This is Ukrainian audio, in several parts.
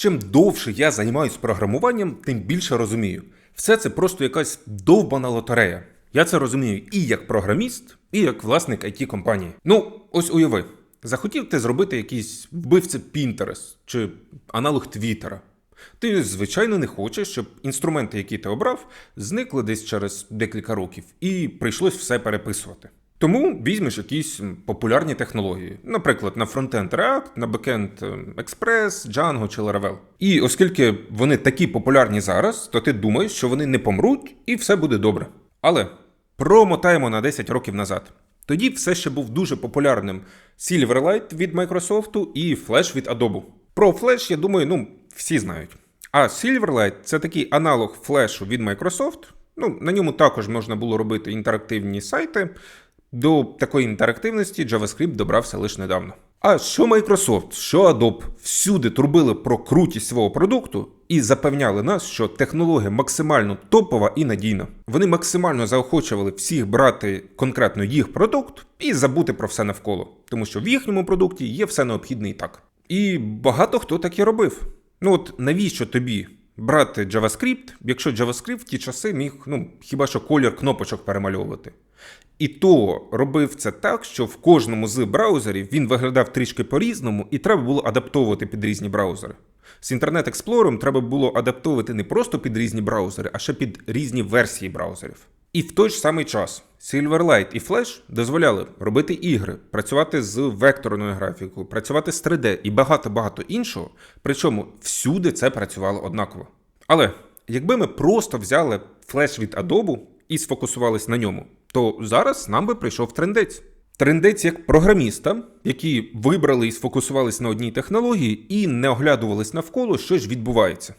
Чим довше я займаюсь програмуванням, тим більше розумію. Все це просто якась довбана лотерея. Я це розумію і як програміст, і як власник it компанії. Ну, ось уяви, захотів ти зробити якийсь вбивця Pinterest чи аналог Твіттера. Ти, звичайно, не хочеш, щоб інструменти, які ти обрав, зникли десь через декілька років, і прийшлось все переписувати. Тому візьмеш якісь популярні технології, наприклад, на фронтенд React, на бекенд е, Express, Django чи Laravel. І оскільки вони такі популярні зараз, то ти думаєш, що вони не помруть і все буде добре. Але промотаємо на 10 років назад. Тоді все ще був дуже популярним Silverlight від Microsoft і Flash від Adobe. Про Flash, я думаю, ну, всі знають. А Silverlight це такий аналог Flash від Microsoft. Ну, на ньому також можна було робити інтерактивні сайти. До такої інтерактивності JavaScript добрався лише недавно. А що Microsoft, що Adobe всюди турбили про крутість свого продукту і запевняли нас, що технологія максимально топова і надійна. Вони максимально заохочували всіх брати конкретно їх продукт і забути про все навколо, тому що в їхньому продукті є все необхідне і так. І багато хто так і робив. Ну от навіщо тобі брати JavaScript, якщо JavaScript в ті часи міг, ну, хіба що колір кнопочок перемальовувати. І то робив це так, що в кожному з браузерів він виглядав трішки по-різному, і треба було адаптовувати під різні браузери. З Internet Explorer треба було адаптовувати не просто під різні браузери, а ще під різні версії браузерів. І в той ж самий час Silverlight і Flash дозволяли робити ігри, працювати з векторною графікою, працювати з 3D і багато-багато іншого. Причому всюди це працювало однаково. Але якби ми просто взяли Flash від Adobe і сфокусувались на ньому, то зараз нам би прийшов трендець. Трендець як програміста, які вибрали і сфокусувались на одній технології і не оглядувались навколо, що ж відбувається.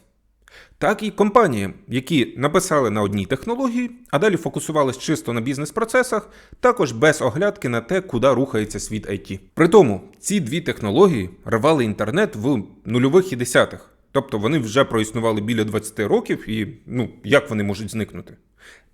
Так і компанії, які написали на одній технології, а далі фокусувались чисто на бізнес-процесах, також без оглядки на те, куди рухається світ IT. При тому ці дві технології рвали інтернет в нульових і десятих. Тобто вони вже проіснували біля 20 років, і ну як вони можуть зникнути?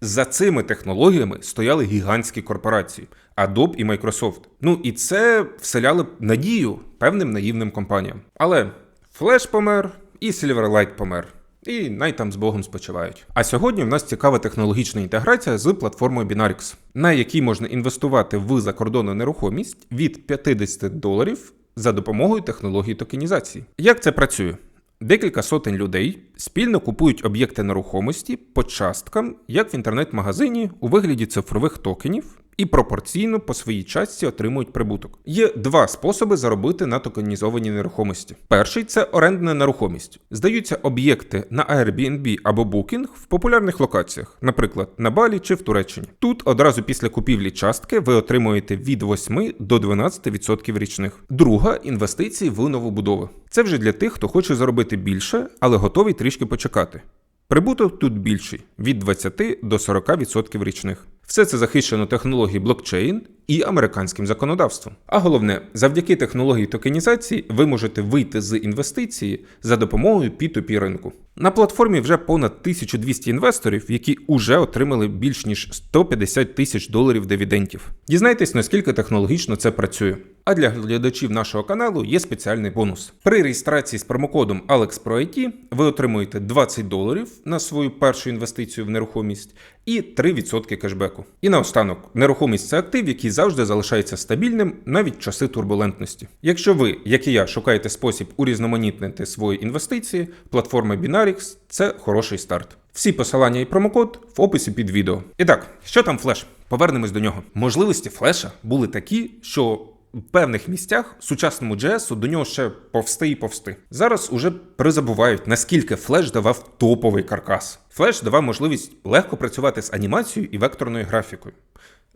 За цими технологіями стояли гігантські корпорації Adobe і Microsoft. Ну і це вселяло надію певним наївним компаніям. Але Flash помер і Silverlight помер. І най там з Богом спочивають. А сьогодні в нас цікава технологічна інтеграція з платформою Binarix, на якій можна інвестувати в закордонну нерухомість від 50 доларів за допомогою технології токенізації. Як це працює? Декілька сотень людей спільно купують об'єкти нерухомості по часткам, як в інтернет-магазині, у вигляді цифрових токенів, і пропорційно по своїй частці отримують прибуток. Є два способи заробити на токенізованій нерухомості. Перший це орендна нерухомість. Здаються об'єкти на Airbnb або Booking в популярних локаціях, наприклад, на Балі чи в Туреччині. Тут одразу після купівлі частки ви отримуєте від 8 до 12% річних. Друга інвестиції в новобудови. Це вже для тих, хто хоче заробити більше, але готовий трішки почекати. Прибуток тут більший від 20 до 40% річних. Все це захищено технологією блокчейн і американським законодавством. А головне, завдяки технології токенізації ви можете вийти з інвестиції за допомогою P2P ринку. На платформі вже понад 1200 інвесторів, які уже отримали більш ніж 150 тисяч доларів дивідендів. Дізнайтесь, наскільки технологічно це працює. А для глядачів нашого каналу є спеціальний бонус. При реєстрації з промокодом AlexProIT ви отримуєте 20 доларів на свою першу інвестицію в нерухомість і 3% кешбеку. І наостанок, нерухомість це актив, який завжди залишається стабільним навіть часи турбулентності. Якщо ви, як і я, шукаєте спосіб урізноманітнити свої інвестиції, платформа Binarix – це хороший старт. Всі посилання і промокод в описі під відео. І так, що там флеш? Повернемось до нього. Можливості флеша були такі, що в певних місцях сучасному JS до нього ще повсти і повсти. Зараз уже призабувають, наскільки флеш давав топовий каркас. Флеш давав можливість легко працювати з анімацією і векторною графікою.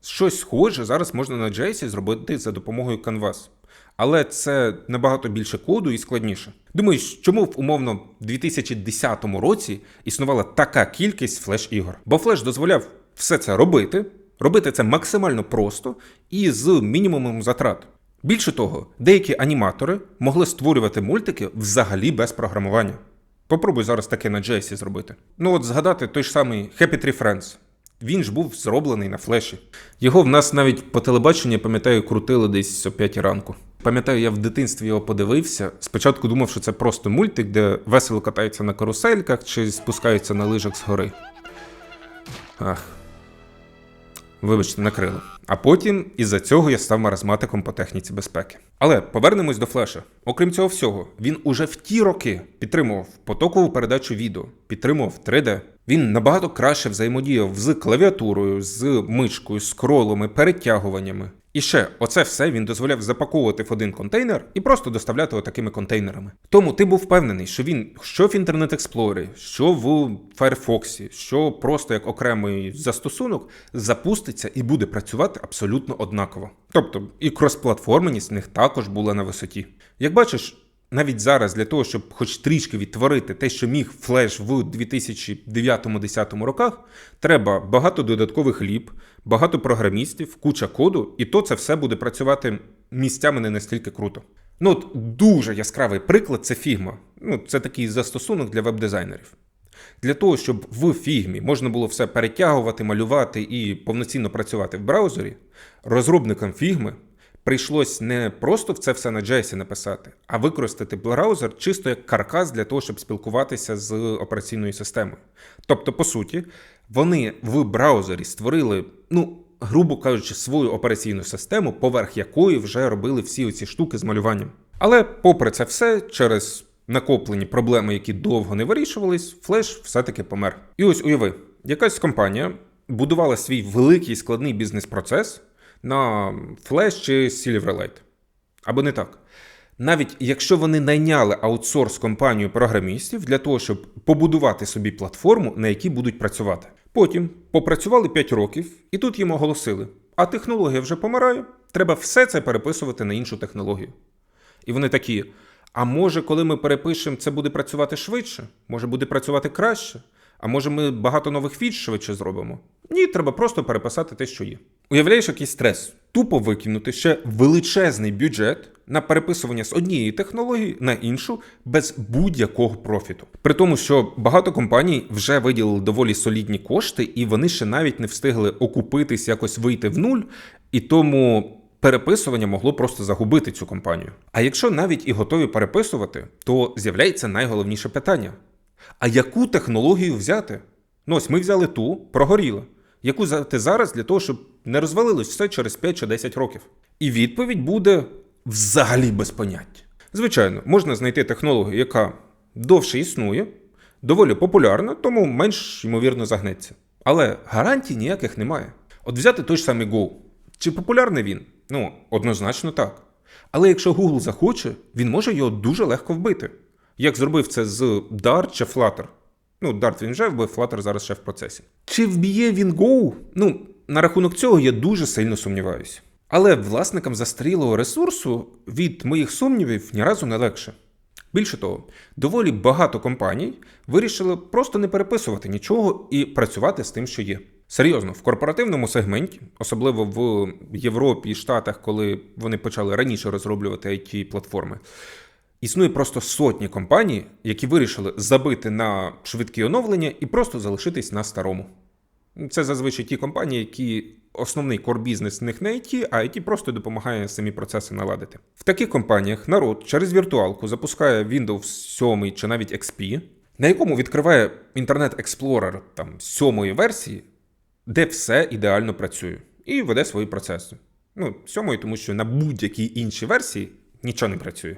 Щось схоже зараз можна на JS зробити за допомогою Canvas. Але це набагато більше коду і складніше. Думаю, чому в умовно 2010 році існувала така кількість флеш-ігор? Бо флеш дозволяв все це робити, робити це максимально просто і з мінімумом затрат. Більше того, деякі аніматори могли створювати мультики взагалі без програмування. Попробуй зараз таке на JS зробити. Ну от згадати той ж самий Happy Tree Friends. Він ж був зроблений на флеші. Його в нас навіть по телебаченню, я пам'ятаю, крутили десь о 5 ранку. Пам'ятаю, я в дитинстві його подивився. Спочатку думав, що це просто мультик, де весело катаються на карусельках чи спускаються на лижах з гори. Ах. Вибачте, накрило. А потім із-за цього я став маразматиком по техніці безпеки. Але повернемось до флеша. Окрім цього всього, він уже в ті роки підтримував потокову передачу відео, підтримував 3D. Він набагато краще взаємодіяв з клавіатурою, з мишкою, скролами, перетягуваннями. І ще, оце все він дозволяв запаковувати в один контейнер і просто доставляти отакими контейнерами. Тому ти був впевнений, що він що в Internet Explorer, що в Firefox, що просто як окремий застосунок запуститься і буде працювати абсолютно однаково. Тобто і кросплатформеність в них також була на висоті. Як бачиш, навіть зараз для того, щоб хоч трішки відтворити те, що міг флеш в 2009-2010 роках, треба багато додаткових ліп, багато програмістів, куча коду, і то це все буде працювати місцями не настільки круто. Ну, от дуже яскравий приклад це Figma. Ну, це такий застосунок для веб-дизайнерів. Для того, щоб в фігмі можна було все перетягувати, малювати і повноцінно працювати в браузері, розробникам фігми прийшлось не просто це все на JS написати, а використати браузер чисто як каркас для того, щоб спілкуватися з операційною системою. Тобто, по суті, вони в браузері створили, ну, грубо кажучи, свою операційну систему, поверх якої вже робили всі оці штуки з малюванням. Але, попри це все, через накоплені проблеми, які довго не вирішувались, флеш все-таки помер. І ось уяви, якась компанія будувала свій великий складний бізнес-процес на Flash чи Silverlight. Або не так. Навіть якщо вони найняли аутсорс компанію програмістів для того, щоб побудувати собі платформу, на якій будуть працювати. Потім попрацювали 5 років, і тут їм оголосили: а технологія вже помирає, треба все це переписувати на іншу технологію. І вони такі: а може, коли ми перепишемо, це буде працювати швидше? Може буде працювати краще? А може ми багато нових фіч швидше зробимо? Ні, треба просто переписати те, що є. Уявляєш, який стрес? Тупо викинути ще величезний бюджет на переписування з однієї технології на іншу без будь-якого профіту. При тому, що багато компаній вже виділили доволі солідні кошти, і вони ще навіть не встигли окупитись, якось вийти в нуль, і тому. Переписування могло просто загубити цю компанію. А якщо навіть і готові переписувати, то з'являється найголовніше питання: а яку технологію взяти? Ну ось ми взяли ту, прогоріла. Яку взяти зараз для того, щоб не розвалилось все через 5 чи 10 років? І відповідь буде взагалі без поняття. Звичайно, можна знайти технологію, яка довше існує, доволі популярна, тому менш ймовірно загнеться. Але гарантій ніяких немає. От взяти той ж самий Go. Чи популярний він? Ну, однозначно так. Але якщо Google захоче, він може його дуже легко вбити. Як зробив це з Dart чи Flutter. Ну, Dart він вже вбив, Flutter зараз ще в процесі. Чи вб'є він Go? Ну, на рахунок цього я дуже сильно сумніваюся. Але власникам застарілого ресурсу від моїх сумнівів ні разу не легше. Більше того, доволі багато компаній вирішили просто не переписувати нічого і працювати з тим, що є. Серйозно, в корпоративному сегменті, особливо в Європі і Штатах, коли вони почали раніше розроблювати it платформи існує просто сотні компаній, які вирішили забити на швидкі оновлення і просто залишитись на старому. Це зазвичай ті компанії, які основний кор-бізнес в них не IT, а IT просто допомагає самі процеси наладити. В таких компаніях народ через віртуалку запускає Windows 7 чи навіть XP, на якому відкриває Internet Explorer там сьомої версії, де все ідеально працює, і веде свої процеси. Ну, сьомої, тому що на будь-якій іншій версії нічого не працює.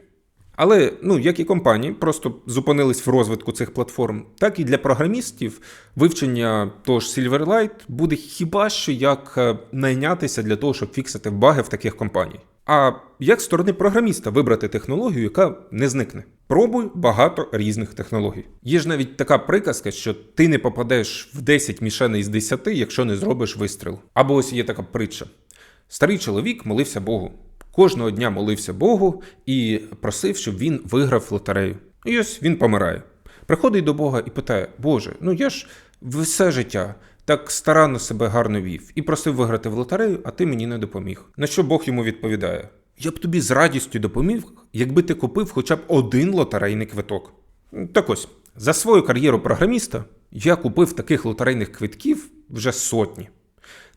Але, ну, як і компанії, просто зупинились в розвитку цих платформ, так і для програмістів вивчення того ж Silverlight буде хіба що як е, найнятися для того, щоб фіксити баги в таких компаній. А як з сторони програміста вибрати технологію, яка не зникне? Пробуй багато різних технологій. Є ж навіть така приказка, що ти не попадеш в 10 мішеней з 10, якщо не зробиш вистріл. Або ось є така притча: старий чоловік молився Богу. Кожного дня молився Богу і просив, щоб він виграв лотерею. І ось він помирає. Приходить до Бога і питає: Боже, ну я ж все життя так старанно себе гарно вів і просив виграти в лотерею, а ти мені не допоміг. На що Бог йому відповідає: Я б тобі з радістю допоміг, якби ти купив хоча б один лотерейний квиток. Так ось, за свою кар'єру програміста я купив таких лотерейних квитків вже сотні.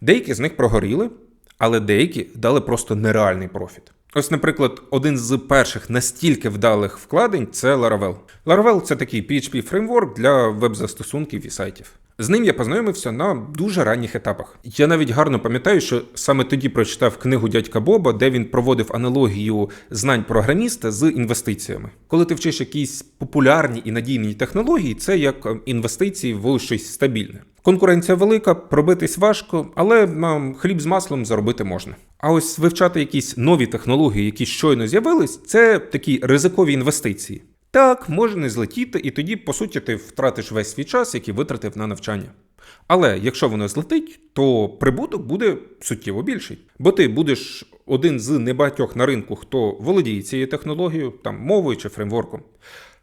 Деякі з них прогоріли, але деякі дали просто нереальний профіт. Ось, наприклад, один з перших настільки вдалих вкладень це Laravel. Laravel – це такий PHP фреймворк для веб-застосунків і сайтів. З ним я познайомився на дуже ранніх етапах. Я навіть гарно пам'ятаю, що саме тоді прочитав книгу дядька Боба, де він проводив аналогію знань програміста з інвестиціями. Коли ти вчиш якісь популярні і надійні технології, це як е, інвестиції в щось стабільне. Конкуренція велика, пробитись важко, але на хліб з маслом заробити можна. А ось вивчати якісь нові технології, які щойно з'явились, це такі ризикові інвестиції. Так, може не злетіти, і тоді, по суті, ти втратиш весь свій час, який витратив на навчання. Але якщо воно злетить, то прибуток буде суттєво більший. Бо ти будеш один з небагатьох на ринку, хто володіє цією технологією, там мовою чи фреймворком.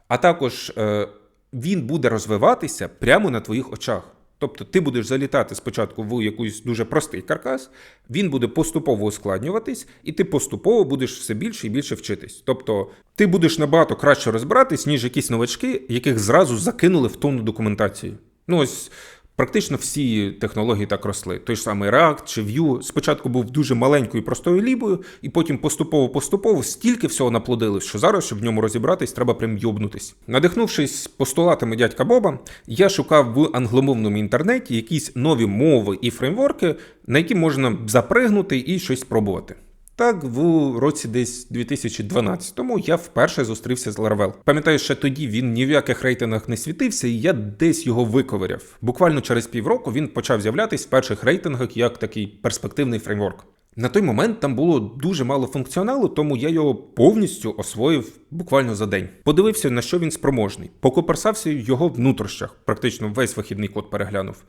А також е, він буде розвиватися прямо на твоїх очах. Тобто ти будеш залітати спочатку в якийсь дуже простий каркас, він буде поступово ускладнюватись, і ти поступово будеш все більше і більше вчитись. Тобто ти будеш набагато краще розбиратись, ніж якісь новачки, яких зразу закинули в тонну документації. Ну ось Практично всі технології так росли. Той ж самий React чи Vue спочатку був дуже маленькою простою лібою, і потім поступово-поступово стільки всього наплодили, що зараз, щоб в ньому розібратись, треба прям йобнутись. Надихнувшись постулатами дядька Боба, я шукав в англомовному інтернеті якісь нові мови і фреймворки, на які можна запригнути і щось спробувати. Так, в році десь 2012-му я вперше зустрівся з Ларвел. Пам'ятаю, ще тоді він ні в яких рейтингах не світився, і я десь його виковиряв. Буквально через півроку він почав з'являтись в перших рейтингах як такий перспективний фреймворк. На той момент там було дуже мало функціоналу, тому я його повністю освоїв буквально за день. Подивився, на що він спроможний, покоперсався в його внутрішнях, практично весь вихідний код переглянув.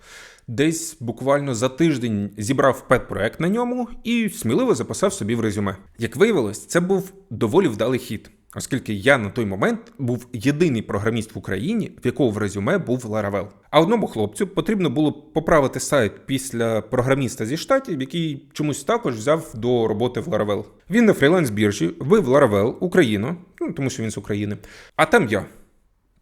Десь буквально за тиждень зібрав пет-проект на ньому і сміливо записав собі в резюме. Як виявилось, це був доволі вдалий хід. Оскільки я на той момент був єдиний програміст в Україні, в якого в резюме був Laravel. А одному хлопцю потрібно було поправити сайт після програміста зі штатів, який чомусь також взяв до роботи в Laravel. Він на фріланс біржі вив Laravel Україну, ну тому що він з України. А там я.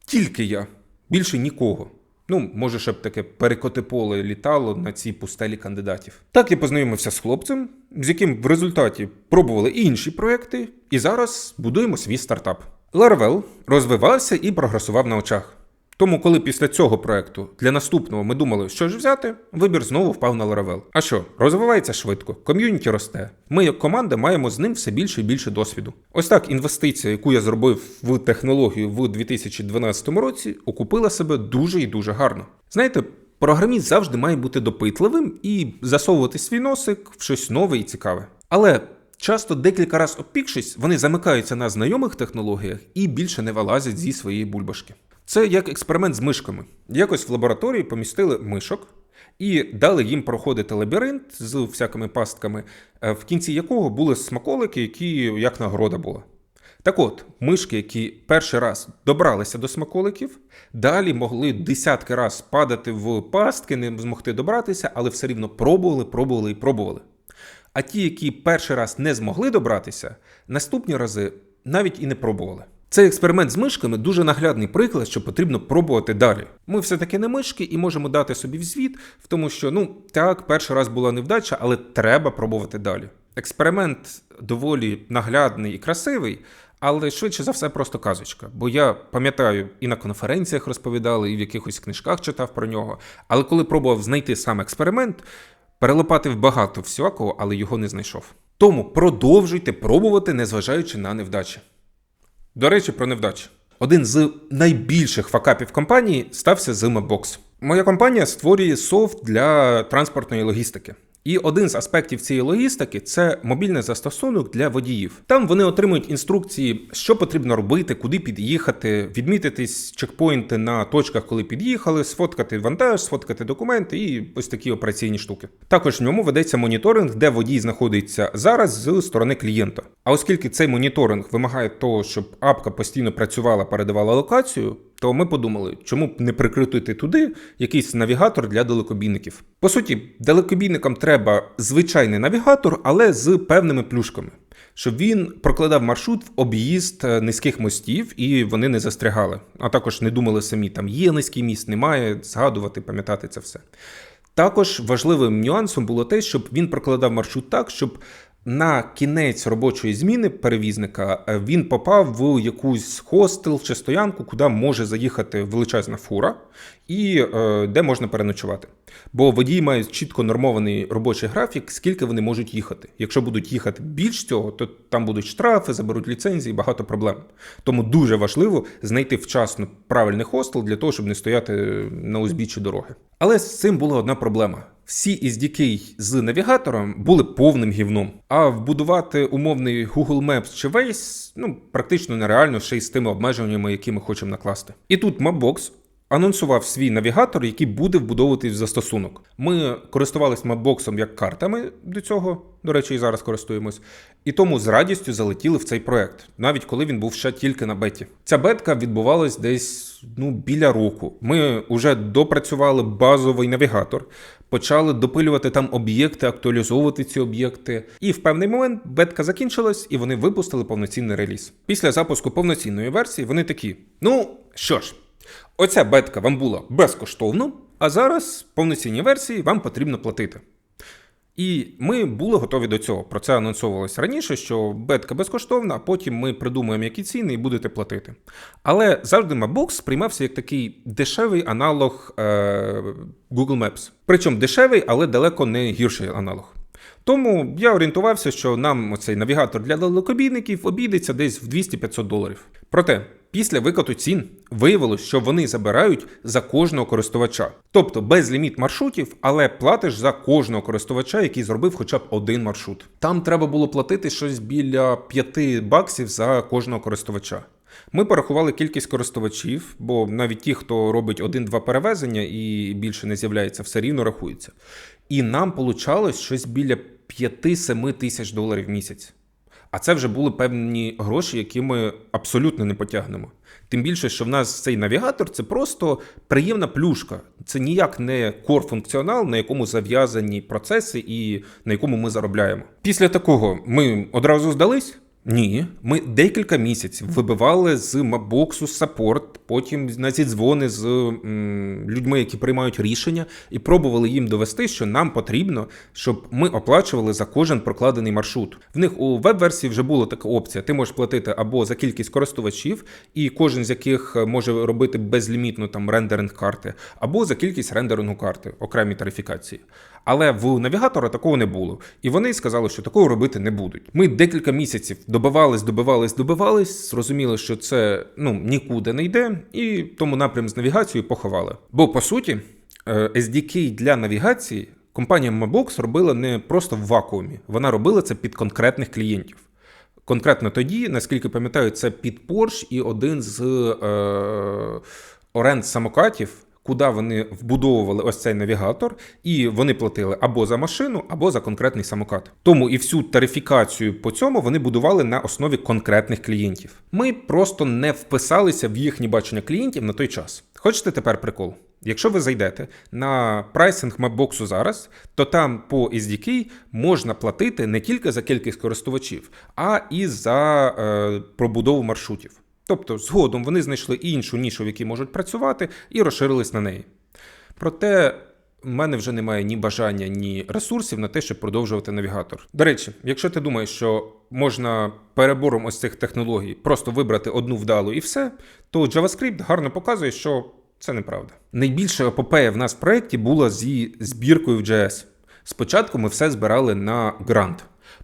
Тільки я. Більше нікого. Ну, може, щоб таке перекоти поле літало на цій пустелі кандидатів. Так я познайомився з хлопцем, з яким в результаті пробували інші проекти, і зараз будуємо свій стартап. Laravel розвивався і прогресував на очах. Тому, коли після цього проекту для наступного ми думали, що ж взяти, вибір знову впав на Laravel. А що, розвивається швидко, ком'юніті росте. Ми, як команда, маємо з ним все більше і більше досвіду. Ось так інвестиція, яку я зробив в технологію в 2012 році, окупила себе дуже і дуже гарно. Знаєте, програміст завжди має бути допитливим і засовувати свій носик в щось нове і цікаве. Але. Часто декілька разів опікшись, вони замикаються на знайомих технологіях і більше не вилазять зі своєї бульбашки. Це як експеримент з мишками. Якось в лабораторії помістили мишок і дали їм проходити лабіринт з всякими пастками, е, в кінці якого були смаколики, які як нагорода була. Так от, мишки, які перший раз добралися до смаколиків, далі могли десятки раз падати в пастки, не змогти добратися, але все рівно пробували, пробували і пробували. А ті, які перший раз не змогли добратися, наступні рази навіть і не пробували. Цей експеримент з мишками дуже наглядний приклад, що потрібно пробувати далі. Ми все-таки не мишки і можемо дати собі в звіт, в тому що ну так, перший раз була невдача, але треба пробувати далі. Експеримент доволі наглядний і красивий, але швидше за все просто казочка. Бо я пам'ятаю, і на конференціях розповідали, і в якихось книжках читав про нього. Але коли пробував знайти сам експеримент, перелопатив багато всякого, але його не знайшов. Тому продовжуйте пробувати, незважаючи на невдачі. До речі, про невдачі. Один з найбільших факапів компанії стався з Бокс. Моя компанія створює софт для транспортної логістики. І один з аспектів цієї логістики це мобільний застосунок для водіїв. Там вони отримують інструкції, що потрібно робити, куди під'їхати, відмітитись чекпоінти на точках, коли під'їхали, сфоткати вантаж, сфоткати документи і ось такі операційні штуки. Також в ньому ведеться моніторинг, де водій знаходиться зараз з сторони клієнта. А оскільки цей моніторинг вимагає того, щоб апка постійно працювала, передавала локацію то ми подумали, чому б не прикрутити туди якийсь навігатор для далекобійників. По суті, далекобійникам треба звичайний навігатор, але з певними плюшками. Щоб він прокладав маршрут в об'їзд е, низьких мостів і вони не застрягали. А також не думали самі, там є низький міст, немає, згадувати, пам'ятати це все. Також важливим нюансом було те, щоб він прокладав маршрут так, щоб На кінець робочої зміни перевізника е, він попав в якусь хостел чи стоянку, куди може заїхати величезна фура, і е, де можна переночувати. Бо водії мають чітко нормований робочий графік, скільки вони можуть їхати. Якщо будуть їхати більш цього, то там будуть штрафи, заберуть ліцензії, багато проблем. Тому дуже важливо знайти вчасно правильний хостел для того, щоб не стояти на узбіччі дороги. Але з цим була одна проблема. Всі SDK з навігатором були повним гівном. А вбудувати умовний Google Maps чи Waze ну, практично нереально ще й з тими обмеженнями, які ми хочемо накласти. І тут Mapbox анонсував свій навігатор, який буде вбудовуватись в застосунок. Ми користувалися Mapbox як картами до цього, до речі, і зараз користуємось, і тому з радістю залетіли в цей проект, навіть коли він був ще тільки на беті. Ця бетка відбувалась десь ну, біля року. Ми вже допрацювали базовий навігатор, почали допилювати там об'єкти, актуалізовувати ці об'єкти. І в певний момент бетка закінчилась, і вони випустили повноцінний реліз. Після запуску повноцінної версії вони такі: ну що ж. Оця бетка вам була безкоштовно, а зараз в повноцінній версії вам потрібно платити. І ми були готові до цього. Про це анонсовувалось раніше, що бетка безкоштовна, а потім ми придумаємо, які ціни, і будете платити. Але завжди Mapbox сприймався як такий дешевий аналог е- Google Maps. Причому дешевий, але далеко не гірший аналог. Тому я орієнтувався, що нам цей навігатор для далекобійників обійдеться десь в 200-500 доларів. Проте, після викату цін виявилось, що вони забирають за кожного користувача. Тобто безліміт маршрутів, але платиш за кожного користувача, який зробив хоча б один маршрут. Там треба було платити щось біля 5 баксів за кожного користувача. Ми порахували кількість користувачів, бо навіть ті, хто робить один-два перевезення і більше не з'являється, все рівно рахується. І нам получалось щось біля 5-7 тисяч доларів в місяць. А це вже були певні гроші, які ми абсолютно не потягнемо. Тим більше, що в нас цей навігатор це просто приємна плюшка. Це ніяк не кор-функціонал, на якому зав'язані процеси і на якому ми заробляємо. Після такого ми одразу здались. Ні, ми декілька місяців вибивали з Мапбоксу саппорт, потім на ці дзвони з м, людьми, які приймають рішення, і пробували їм довести, що нам потрібно, щоб ми оплачували за кожен прокладений маршрут. В них у веб-версії вже була така опція: ти можеш платити або за кількість користувачів, і кожен з яких може робити безлімітну там рендеринг карти, або за кількість рендерингу карти, окремі тарифікації. Але в навігатора такого не було. І вони сказали, що такого робити не будуть. Ми декілька місяців добивались, добивались, добивались, зрозуміли, що це ну нікуди не йде, і тому напрям з навігацією поховали. Бо по суті, е, SDK для навігації компанія Mapbox робила не просто в вакуумі, вона робила це під конкретних клієнтів. Конкретно тоді, наскільки пам'ятаю, це під Porsche і один з е, оренд самокатів куди вони вбудовували ось цей навігатор, і вони платили або за машину, або за конкретний самокат. Тому і всю тарифікацію по цьому вони будували на основі конкретних клієнтів. Ми просто не вписалися в їхнє бачення клієнтів на той час. Хочете тепер прикол? Якщо ви зайдете на прайсинг Mapbox зараз, то там по SDK можна платити не тільки за кількість користувачів, а і за е, пробудову маршрутів. Тобто, згодом вони знайшли іншу нішу, в якій можуть працювати, і розширились на неї. Проте. в мене вже немає ні бажання, ні ресурсів на те, щоб продовжувати навігатор. До речі, якщо ти думаєш, що можна перебором ось цих технологій просто вибрати одну вдалу і все, то JavaScript гарно показує, що це неправда. Найбільша епопея в нас в проєкті була зі збіркою в JS. Спочатку ми все збирали на Grant,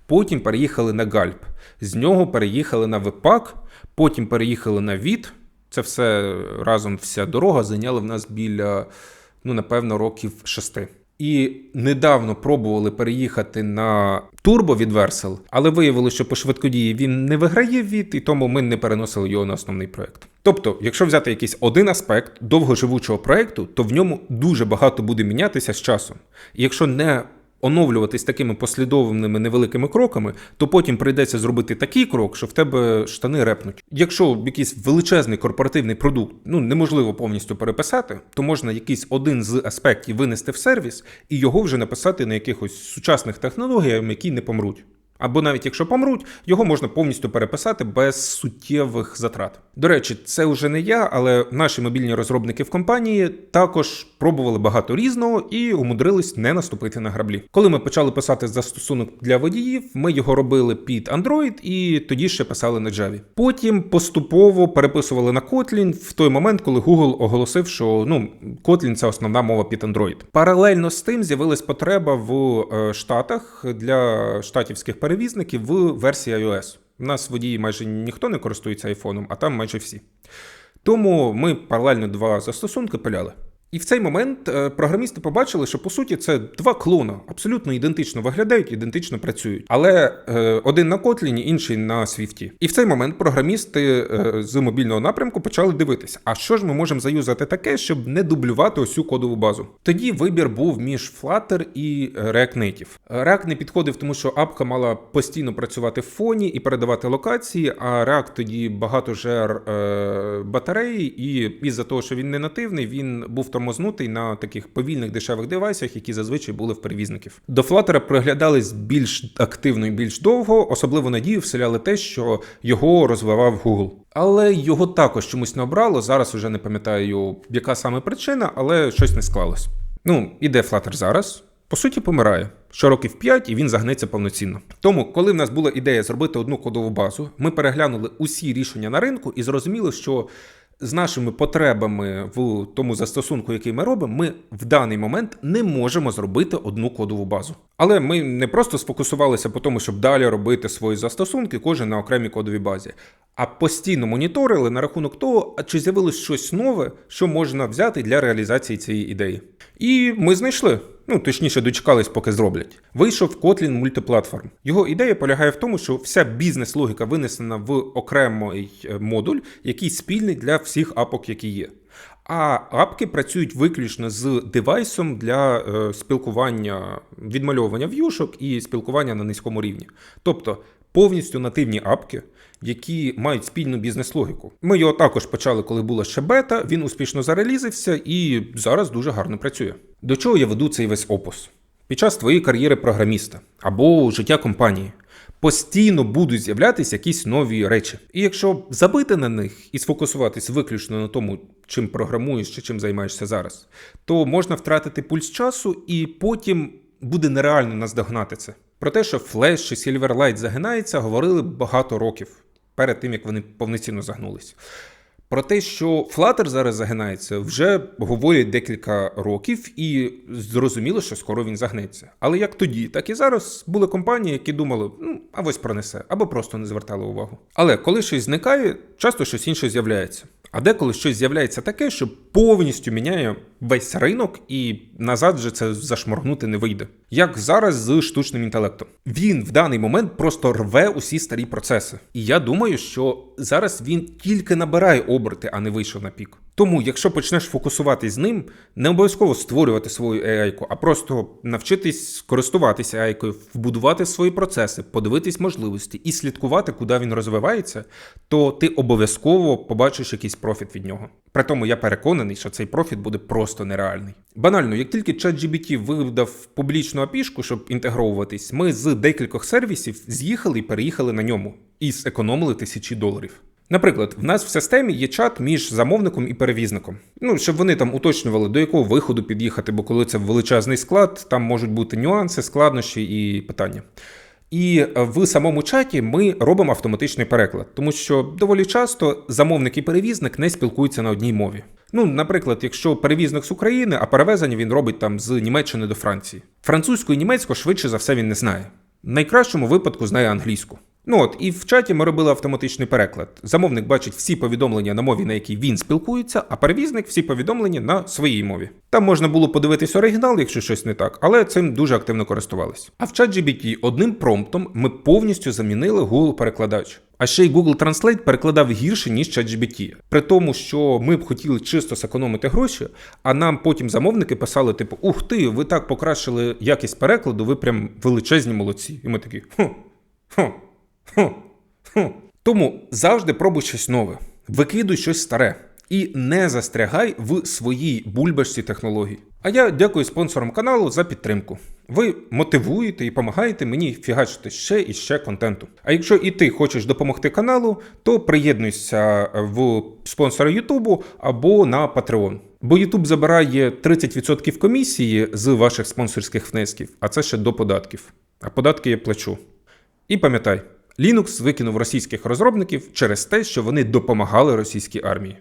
потім переїхали на Gulp, з нього переїхали на Webpack, потім переїхали на Від. Це все разом вся дорога зайняла в нас біля, ну, напевно, років шести. І недавно пробували переїхати на турбо від Vercel, але виявилося, що по швидкодії він не виграє від, і тому ми не переносили його на основний проект. Тобто, якщо взяти якийсь один аспект довгоживучого проекту, то в ньому дуже багато буде мінятися з часом. І якщо не оновлюватись такими послідовними невеликими кроками, то потім прийдеться зробити такий крок, що в тебе штани репнуть. Якщо якийсь величезний корпоративний продукт ну неможливо повністю переписати, то можна якийсь один з аспектів винести в сервіс і його вже написати на якихось сучасних технологіях, які не помруть. Або навіть якщо помруть, його можна повністю переписати без суттєвих затрат. До речі, це вже не я, але наші мобільні розробники в компанії також пробували багато різного і умудрились не наступити на граблі. Коли ми почали писати застосунок для водіїв, ми його робили під Android і тоді ще писали на Java. Потім поступово переписували на Kotlin в той момент, коли Google оголосив, що ну Kotlin – це основна мова під Android. Паралельно з тим з'явилась потреба в е, Штатах для штатівських перевізників в версії iOS. У нас водії майже ніхто не користується айфоном, а там майже всі. Тому ми паралельно два застосунки пиляли. І в цей момент е, програмісти побачили, що по суті це два клона, абсолютно ідентично виглядають, ідентично працюють. Але е, один на Котліні, інший на Свіфті. І в цей момент програмісти е, з мобільного напрямку почали дивитися, а що ж ми можемо заюзати таке, щоб не дублювати цю кодову базу. Тоді вибір був між Flutter і React Native. React не підходив, тому що апка мала постійно працювати в фоні і передавати локації, а React тоді багато жер батареї, і із-за того, що він не нативний, він був тормознутий на таких повільних дешевих девайсах, які зазвичай були в перевізників. До Flutter приглядались більш активно і більш довго, особливо надію вселяли те, що його розвивав Google. Але його також чомусь не обрало. Зараз уже не пам'ятаю, яка саме причина, але щось не склалось. Ну, іде Flutter зараз. По суті, помирає. Що років 5 і він загнеться повноцінно. Тому, коли в нас була ідея зробити одну кодову базу, ми переглянули усі рішення на ринку і зрозуміли, що з нашими потребами в тому застосунку, який ми робимо, ми в даний момент не можемо зробити одну кодову базу. Але ми не просто сфокусувалися по тому, щоб далі робити свої застосунки, кожен на окремій кодовій базі, а постійно моніторили на рахунок того, чи з'явилось щось нове, що можна взяти для реалізації цієї ідеї. І ми знайшли. Ну, точніше, дочекались, поки зроблять. Вийшов Kotlin мультиплатформ. Його ідея полягає в тому, що вся бізнес-логіка винесена в окремий е, модуль, який спільний для всіх апок, які є. А апки працюють виключно з девайсом для е, спілкування, відмальовування в'юшок і спілкування на низькому рівні. Тобто повністю нативні апки, які мають спільну бізнес-логіку. Ми його також почали, коли була ще бета. Він успішно зарелізився і зараз дуже гарно працює. До чого я веду цей весь опус? Під час твоєї кар'єри програміста або життя компанії постійно будуть з'являтися якісь нові речі. І якщо забити на них і сфокусуватись виключно на тому, чим програмуєш чи чим займаєшся зараз, то можна втратити пульс часу і потім буде нереально наздогнати це. Про те, що Flash чи Silverlight загинається, говорили багато років перед тим, як вони повноцінно загнулись. Про те, що Flutter зараз загинається, вже говорять декілька років, і зрозуміло, що скоро він загнеться. Але як тоді, так і зараз були компанії, які думали, ну а ось пронесе, або просто не звертали увагу. Але коли щось зникає, часто щось інше з'являється. А деколи щось з'являється таке, що повністю міняє весь ринок, і назад вже це зашморгнути не вийде. Як зараз з штучним інтелектом. Він в даний момент просто рве усі старі процеси. І я думаю, що зараз він тільки набирає оберти, а не вийшов на пік. Тому, якщо почнеш фокусуватись з ним, не обов'язково створювати свою AI, а просто навчитись користуватися AI, вбудувати свої процеси, подивитись можливості і слідкувати, куди він розвивається, то ти обов'язково побачиш якийсь профіт від нього. При тому я переконаний, що цей профіт буде просто нереальний. Банально, як тільки ChatGPT видав публічну апішку, щоб інтегровуватись, ми з декількох сервісів з'їхали і переїхали на ньому і зекономили тисячі доларів. Наприклад, в нас в системі є чат між замовником і перевізником. Ну, щоб вони там уточнювали, до якого виходу під'їхати, бо коли це величезний склад, там можуть бути нюанси, складнощі і питання. І в самому чаті ми робимо автоматичний переклад, тому що доволі часто замовник і перевізник не спілкуються на одній мові. Ну, наприклад, якщо перевізник з України, а перевезення він робить там з Німеччини до Франції. Французьку і німецьку швидше за все він не знає. В найкращому випадку знає англійську. Ну от і в чаті ми робили автоматичний переклад. Замовник бачить всі повідомлення на мові, на якій він спілкується, а перевізник всі повідомлення на своїй мові. Там можна було подивитись оригінал, якщо щось не так, але цим дуже активно користувались. А в ChatGPT одним промптом ми повністю замінили Google перекладач. А ще й Google Translate перекладав гірше, ніж ChatGPT. При тому, що ми б хотіли чисто зекономити гроші, а нам потім замовники писали: типу, ух ти, ви так покращили якість перекладу, ви прям величезні молодці. І ми такі хм, хм. Тому завжди пробуй щось нове, викидуй щось старе. і не застрягай в своїй бульбашці технологій. А я дякую спонсорам каналу за підтримку. Ви мотивуєте і допомагаєте мені фігачити ще і ще контенту. А якщо і ти хочеш допомогти каналу, то приєднуйся в спонсора Ютубу або на Patreon. Бо Ютуб забирає 30% комісії з ваших спонсорських внесків, а це ще до податків. А податки я плачу. І пам'ятай, Linux викинув російських розробників через те, що вони допомагали російській армії.